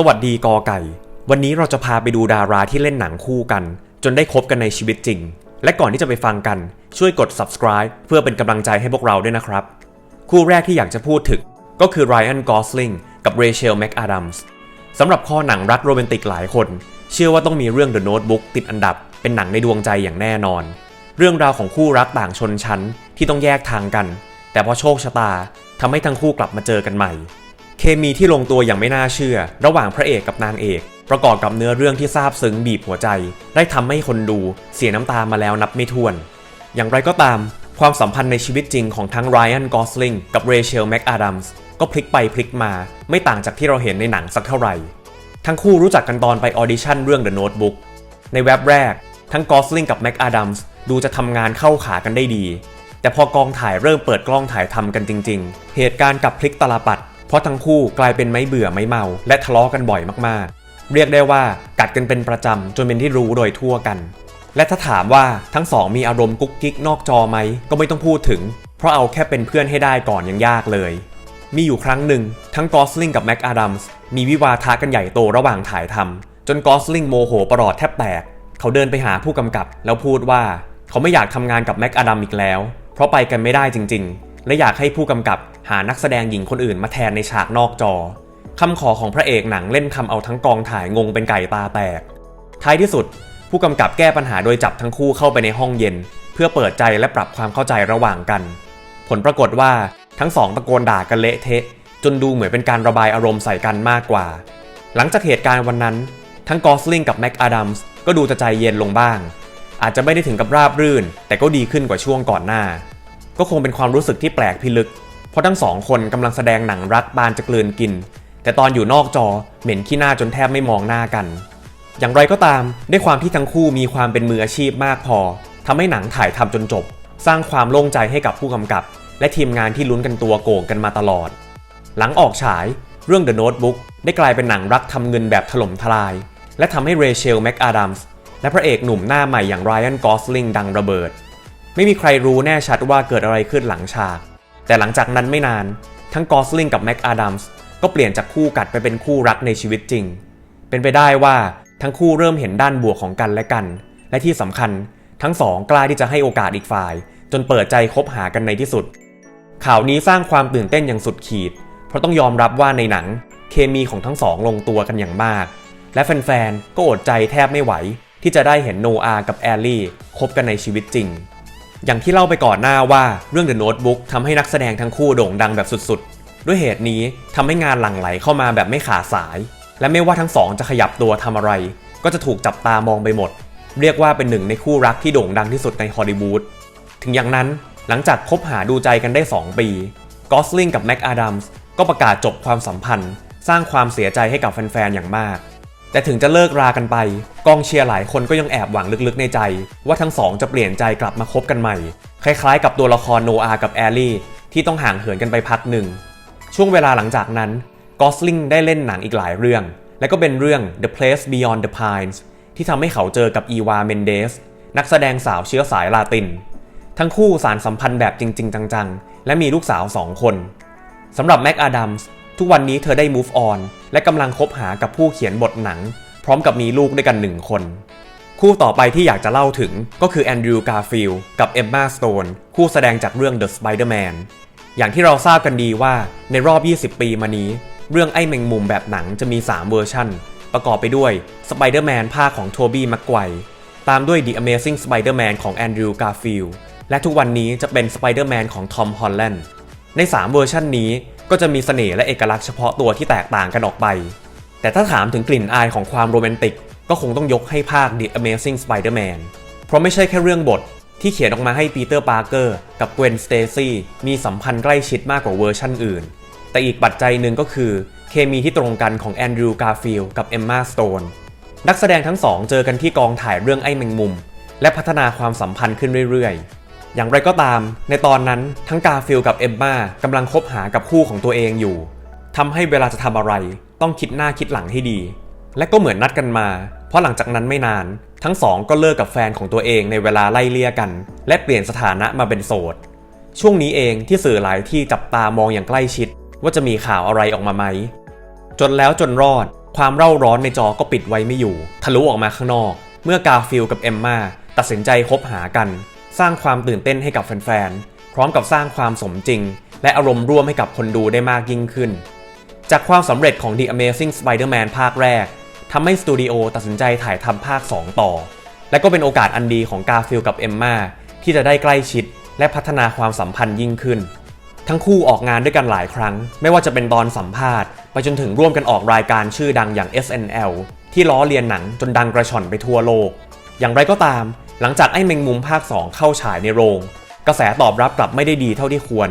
สวัสดีกอไก่ วันนี้เราจะพาไปดูดาราที่เล่นหนังคู่กัน จนได้คบกันในชีวิตจริง และก่อนที่จะไปฟังกันช่วยกด subscribe เพื่อเป็นกำลังใจให้พวกเราด้วยนะครับ คู่แรกที่อยากจะพูดถึงก็คือไรอันกอสลิงกับเรเชลแม a อาดัมส์สำหรับข้อหนังรักโรแมนติกหลายคน เชื่อว่าต้องมีเรื่อง The Notebook ติดอันดับ เป็นหนังในดวงใจอย่างแน่นอน เรื่องราวของคู่รักต่างชนชั้นที่ต้องแยกทางกัน แต่พอโชคชะตาทำให้ทั้งคู่กลับมาเจอกันใหม่ เคมีที่ลงตัวอย่างไม่น่าเชื่อ ระหว่างพระเอกกับนางเอก ประกอบกับเนื้อเรื่องที่ซาบซึ้งบีบหัวใจ ได้ทำให้คนดูเสียน้ำตามาแล้วนับไม่ถ้วน อย่างไรก็ตาม ความสัมพันธ์ในชีวิตจริงของทั้งไรอันกอสลิงกับเรเชลแม a อาดัมส์ก็พลิกไปพลิกมาไม่ต่างจากที่เราเห็นในหนังสักเท่าไหร่ ทั้งคู่รู้จักกันตอนไปออดิชั่นเรื่อง The Notebook ในเว็บแรก ทั้งกอสลิงกับแม็กอาดัมส์ดูจะทำงานเข้าขากันได้ดี แต่พอกองถ่ายเริ่มเปิดกล้องถ่ายทำกันจริง ๆ เหตุการณ์กับพลิกตลาปัด เพราะทั้งคู่กลายเป็นไม่เบื่อไม่เมา และทะเลาะกันบ่อยมากๆ เรียกได้ว่ากัดกันเป็นประจำจนเป็นที่รู้โดยทั่วกัน และถ้าถามว่าทั้งสองมีอารมณ์กุ๊กกิ๊กนอกจอไหมก็ไม่ต้องพูดถึง เพราะเอาแค่เป็นเพื่อนให้ได้ก่อนยังยากเลย มีอยู่ครั้งหนึ่งทั้งกอสลิงกับแม็กอาดัมส์มีวิวาทะกันใหญ่โตระหว่างถ่ายทำจนกอสลิงโมโหประหลอดแทบแตกเขาเดินไปหาผู้กำกับแล้วพูดว่า เขาไม่อยากทำงานกับแม็กอาดัมอีกแล้ว เพราะไปกันไม่ได้จริง ๆ และอยากให้ผู้กำกับ หานักแสดงหญิงคนอื่นมาแทนในฉากนอกจอคำขอของพระเอกหนังเล่นทำเอาทั้งกองถ่ายงงเป็นไก่ตาแตก ท้ายที่สุด ผู้กำกับแก้ปัญหาโดยจับทั้งคู่เข้าไปในห้องเย็น เพื่อเปิดใจและปรับความเข้าใจระหว่างกัน ผลปรากฏว่าทั้งสองตะโกนด่ากันเละเทะ จนดูเหมือนเป็นการระบายอารมณ์ใส่กันมากกว่า หลังจากเหตุการณ์วันนั้น ทั้งกอสลิงกับแม็กอาดัมส์ก็ดูจะใจเย็นลงบ้าง อาจจะไม่ได้ถึงกับราบรื่น แต่ก็ดีขึ้นกว่าช่วงก่อนหน้า ก็คงเป็นความรู้สึกที่แปลกพิลึก ราะทั้งสองคนกำลังแสดงหนังรักบานจะกลืนกิน แต่ตอนอยู่นอกจอเหม็นขี้หน้าจนแทบไม่มองหน้ากัน อย่างไรก็ตามด้วยความที่ทั้งคู่มีความเป็นมืออาชีพมากพอทำให้หนังถ่ายทำจนจบ สร้างความโล่งใจให้กับผู้กำกับ และทีมงานที่ลุ้นกันตัวโก่งกันมาตลอด หลังออกฉายเรื่อง The Notebook ได้กลายเป็นหนังรักทำเงินแบบถล่มทลาย และทำให้เรเชลแม็กอาดัมส์และพระเอกหนุ่มหน้าใหม่อย่างไรอันกอสลิงดังระเบิด ไม่มีใครรู้แน่ชัดว่าเกิดอะไรขึ้นหลังฉาก แต่หลังจากนั้นไม่นาน ทั้งกอสลิงกับแม็กอาดัมส์ก็เปลี่ยนจากคู่กัดไปเป็นคู่รักในชีวิตจริง เป็นไปได้ว่าทั้งคู่เริ่มเห็นด้านบวกของกันและกัน และที่สำคัญทั้งสองกล้าที่จะให้โอกาสอีกฝ่าย จนเปิดใจคบหากันในที่สุด ข่าวนี้สร้างความตื่นเต้นอย่างสุดขีด เพราะต้องยอมรับว่าในหนัง เคมีของทั้งสองลงตัวกันอย่างมาก และแฟนๆก็อดใจแทบไม่ไหว ที่จะได้เห็นโนอากับแอลลี่คบกันในชีวิตจริง อย่างที่เล่าไปก่อนหน้าว่าเรื่อง The Notebook ทำให้นักแสดงทั้งคู่โด่งดังแบบสุดๆ ด้วยเหตุนี้ทำให้งานหลั่งไหลเข้ามาแบบไม่ขาดสาย และไม่ว่าทั้งสองจะขยับตัวทำอะไร ก็จะถูกจับตามองไปหมด เรียกว่าเป็นหนึ่งในคู่รักที่โด่งดังที่สุดในฮอลลีวูดถึงอย่างนั้นหลังจากคบหาดูใจกันได้ 2 ปีกอสลิงกับแม็กอาดัมส์ก็ประกาศจบความสัมพันธ์ สร้างความเสียใจให้กับแฟนๆอย่างมาก แต่ถึงจะเลิกรากันไป กองเชียร์หลายคนก็ยังแอบหวังลึกๆในใจ ว่าทั้งสองจะเปลี่ยนใจกลับมาคบกันใหม่ คล้ายๆ กับตัวละครโนอากับแอลลี่ที่ต้องห่างเหินกันไปพักหนึ่ง ช่วงเวลาหลังจากนั้นกอสลิงได้เล่นหนังอีกหลายเรื่อง และก็เป็นเรื่อง The Place Beyond the Pines ที่ทำให้เขาเจอกับอีวาเมนเดสนักแสดงสาวเชื้อสายลาติน ทั้งคู่สารสัมพันธ์แบบจริง ๆ จัง ๆ และมีลูกสาว2คนสำหรับแม็กอาดัมส์ ทุกวันนี้เธอได้ move on และกำลังคบหากับผู้เขียนบทหนัง พร้อมกับมีลูกด้วยกันหนึ่งคน คู่ต่อไปที่อยากจะเล่าถึงก็คือแอนดรูว์การ์ฟิลกับเอมมาสโตนคู่แสดงจากเรื่อง The Spider-Man อย่างที่เราทราบกันดีว่าในรอบ 20 ปีมานี้ เรื่องไอ้แมงมุมแบบหนังจะมี 3 เวอร์ชันประกอบไปด้วย Spider-Man ภาคของโทบี้ม็กไกวตามด้วย The Amazing Spider-Man ของแอนดรูว์การ์ฟิลและทุกวันนี้จะเป็น Spider-Man ของทอมฮอลแลนด์ใน 3 เวอร์ชันนี้ ก็จะมีเสน่ห์และเอกลักษณ์เฉพาะตัวที่แตกต่างกันออกไป แต่ถ้าถามถึงกลิ่นอายของความโรแมนติก ก็คงต้องยกให้ภาค The Amazing Spider-Man เพราะไม่ใช่แค่เรื่องบทที่เขียนออกมาให้ปีเตอร์ปาร์เกอร์กับเกวนสเตซี่มีสัมพันธ์ใกล้ชิดมากกว่าเวอร์ชันอื่น แต่อีกปัจจัยหนึ่งก็คือ เคมีที่ตรงกันของแอนดรูว์การ์ฟิลกับเอมมาสโตนนักแสดงทั้งสองเจอกันที่กองถ่ายเรื่องไอ้แมงมุม และพัฒนาความสัมพันธ์ขึ้นเรื่อยๆ อย่างไรก็ตาม ในตอนนั้นทั้งกาฟิลกับเอมมากำลังคบหากับคู่ของตัวเองอยู่ทำให้เวลาจะทำอะไร ต้องคิดหน้าคิดหลังให้ดี และก็เหมือนนัดกันมา เพราะหลังจากนั้นไม่นาน ทั้งสองก็เลิกกับแฟนของตัวเองในเวลาไล่เลี่ยกัน และเปลี่ยนสถานะมาเป็นโสด ช่วงนี้เองที่สื่อหลายที่จับตามองอย่างใกล้ชิด ว่าจะมีข่าวอะไรออกมาไหม จนแล้วจนรอด ความเร่าร้อนในจอก็ปิดไว้ไม่อยู่ ทะลุออกมาข้างนอก เมื่อกาฟิลกับเอมมาตัดสินใจคบหากัน สร้างความตื่นเต้นให้กับแฟนๆ พร้อมกับสร้างความสมจริง และอารมณ์ร่วมให้กับคนดูได้มากยิ่งขึ้น จากความสำเร็จของ The Amazing Spider-Man ภาคแรกทำให้สตูดิโอตัดสินใจถ่ายทำภาค 2 ต่อ และก็เป็นโอกาสอันดีของกาฟิลกับเอมมาที่จะได้ใกล้ชิด และพัฒนาความสัมพันธ์ยิ่งขึ้น ทั้งคู่ออกงานด้วยกันหลายครั้ง ไม่ว่าจะเป็นตอนสัมภาษณ์ไปจนถึงร่วมกันออกรายการชื่อดังอย่าง SNL ที่ล้อเลียนหนังจนดังกระชอนไปทั่วโลก อย่างไรก็ตาม หลังจากไอ้แมงมุมภาค 2 เข้าฉายในโรง กระแสตอบรับกลับไม่ได้ดีเท่าที่ควร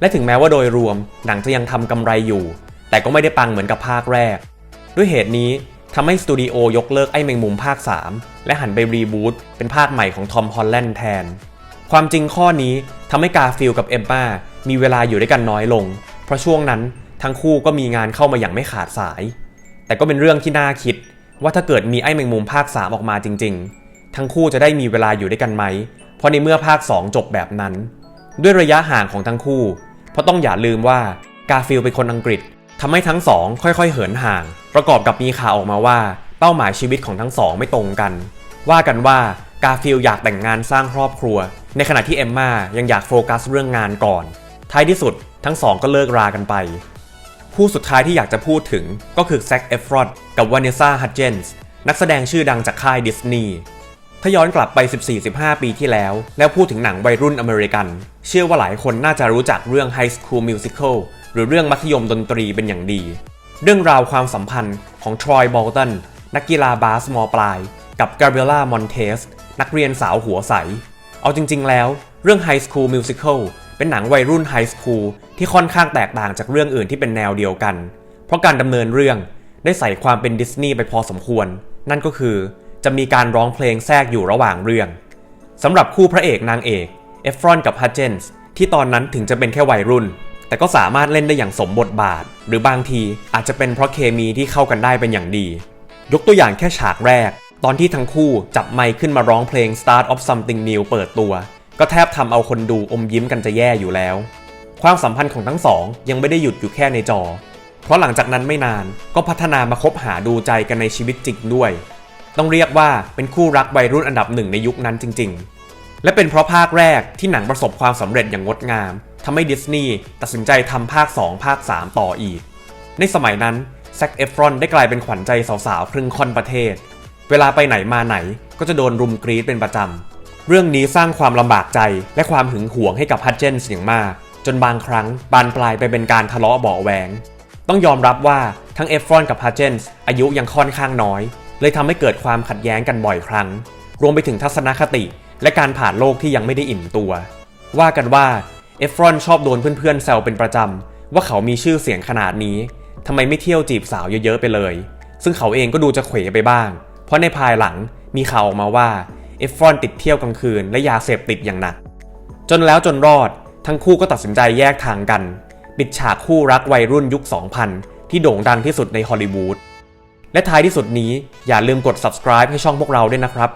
และถึงแม้ว่าโดยรวมหนังจะยังทำกำไรอยู่ แต่ก็ไม่ได้ปังเหมือนกับภาคแรก ด้วยเหตุนี้ทำให้สตูดิโอยกเลิกไอ้แมงมุมภาค 3 และหันไปรีบูตเป็นภาคใหม่ของทอมฮอลแลนด์แทน ความจริงข้อนี้ทำให้กาฟิลกับเอมมามีเวลาอยู่ด้วยกันน้อยลง เพราะช่วงนั้นทั้งคู่ก็มีงานเข้ามาอย่างไม่ขาดสาย แต่ก็เป็นเรื่องที่น่าคิดว่าถ้าเกิดมีไอ้แมงมุมภาค 3 ออกมาจริง ๆ ทั้งคู่จะได้มีเวลาอยู่ด้วยกันไหม เพราะในเมื่อภาค 2 จบแบบนั้น ด้วยระยะห่างของทั้งคู่ เพราะต้องอย่าลืมว่ากาฟิลเป็นคนอังกฤษทำให้ทั้งสองค่อยๆ เหินห่าง ประกอบกับมีข่าวออกมาว่า เป้าหมายชีวิตของทั้งสองไม่ตรงกัน ว่ากันว่ากาฟิลอยากแต่งงานสร้างครอบครัว ในขณะที่เอมมายังอยากโฟกัสเรื่องงานก่อน ท้ายที่สุดทั้งสองก็เลิกรากันไป ผู้สุดท้ายที่อยากจะพูดถึงก็คือแซคเอฟรอนกับวานิซาฮัดเจนส์นักแสดงชื่อดังจากค่ายดิสนีย์ ถ้าย้อนกลับไป 14-15 ปีที่แล้ว แล้วพูดถึงหนังวัยรุ่นอเมริกัน เชื่อว่าหลายคนน่าจะรู้จักเรื่อง High School Musical หรือเรื่องมัธยมดนตรีเป็นอย่างดี เรื่องราวความสัมพันธ์ของทรอยบอลตันนักกีฬาบาสมอปลาย กับกาเบรล่ามอนเทส นักเรียนสาวหัวใส เอาจริง ๆ แล้ว เรื่อง High School Musical เป็นหนังวัยรุ่นไฮสคูลที่ค่อนข้างแตกต่างจากเรื่องอื่นที่เป็นแนวเดียวกัน เพราะการดำเนินเรื่องได้ใส่ความเป็นดิสนีย์ไปพอสมควร นั่นก็คือ จะมีการร้องเพลงแทรกอยู่ระหว่างเรื่องสำหรับคู่พระเอกนางเอกเอฟรอนกับฮัจเจนส์ที่ตอนนั้นถึงจะเป็นแค่วัยรุ่น แต่ก็สามารถเล่นได้อย่างสมบทบาท หรือบางทีอาจจะเป็นเพราะเคมีที่เข้ากันได้เป็นอย่างดี ยกตัวอย่างแค่ฉากแรก ตอนที่ทั้งคู่จับไมค์ขึ้นมาร้องเพลง Start of Something New เปิดตัว ก็แทบทำเอาคนดูอมยิ้มกันจะแย่อยู่แล้ว ความสัมพันธ์ของทั้งสองยังไม่ได้หยุดอยู่แค่ในจอ เพราะหลังจากนั้นไม่นานก็พัฒนามาคบหาดูใจกันในชีวิตจริงด้วย ต้องเรียกว่าเป็นคู่รักวัยรุ่นอันดับหนึ่งในยุคนั้นจริง ๆ และเป็นเพราะภาคแรกที่หนังประสบความสำเร็จอย่างงดงามทำให้ดิสนีย์ตัดสินใจทำภาค 2 ภาค 3 ต่ออีก ในสมัยนั้นแซคเอฟรอนได้กลายเป็นขวัญใจสาวๆ ครึ่งค่อนประเทศ เวลาไปไหนมาไหนก็จะโดนรุมกรีดเป็นประจำ เรื่องนี้สร้างความลำบากใจและความหึงหวงให้กับฮัตเจนส์อย่างมาก จนบางครั้งบานปลายไปเป็นการทะเลาะเบาแหวง ต้องยอมรับว่าทั้งเอฟรอนกับฮัตเจนส์อายุยังค่อนข้างน้อย เลยทำให้เกิดความขัดแย้งกันบ่อยครั้ง รวมไปถึงทัศนคติ และการผ่านโลกที่ยังไม่ได้อิ่มตัว ว่ากันว่าเอฟรอนชอบโดนเพื่อนๆแซวเป็นประจำ ว่าเขามีชื่อเสียงขนาดนี้ทำไมไม่เที่ยวจีบสาวเยอะๆไปเลย ซึ่งเขาเองก็ดูจะเขวไปบ้าง เพราะในภายหลังมีข่าวออกมาว่าเอฟรอนติดเที่ยวกลางคืนและยาเสพติดอย่างหนัก จนแล้วจนรอดทั้งคู่ก็ตัดสินใจแยกทางกัน ปิดฉากคู่รักวัยรุ่นยุค 2000 ที่โด่งดังที่สุดในฮอลลีวูด และท้ายที่สุดนี้อย่าลืมกด subscribe ให้ช่องพวกเราด้วยนะครับ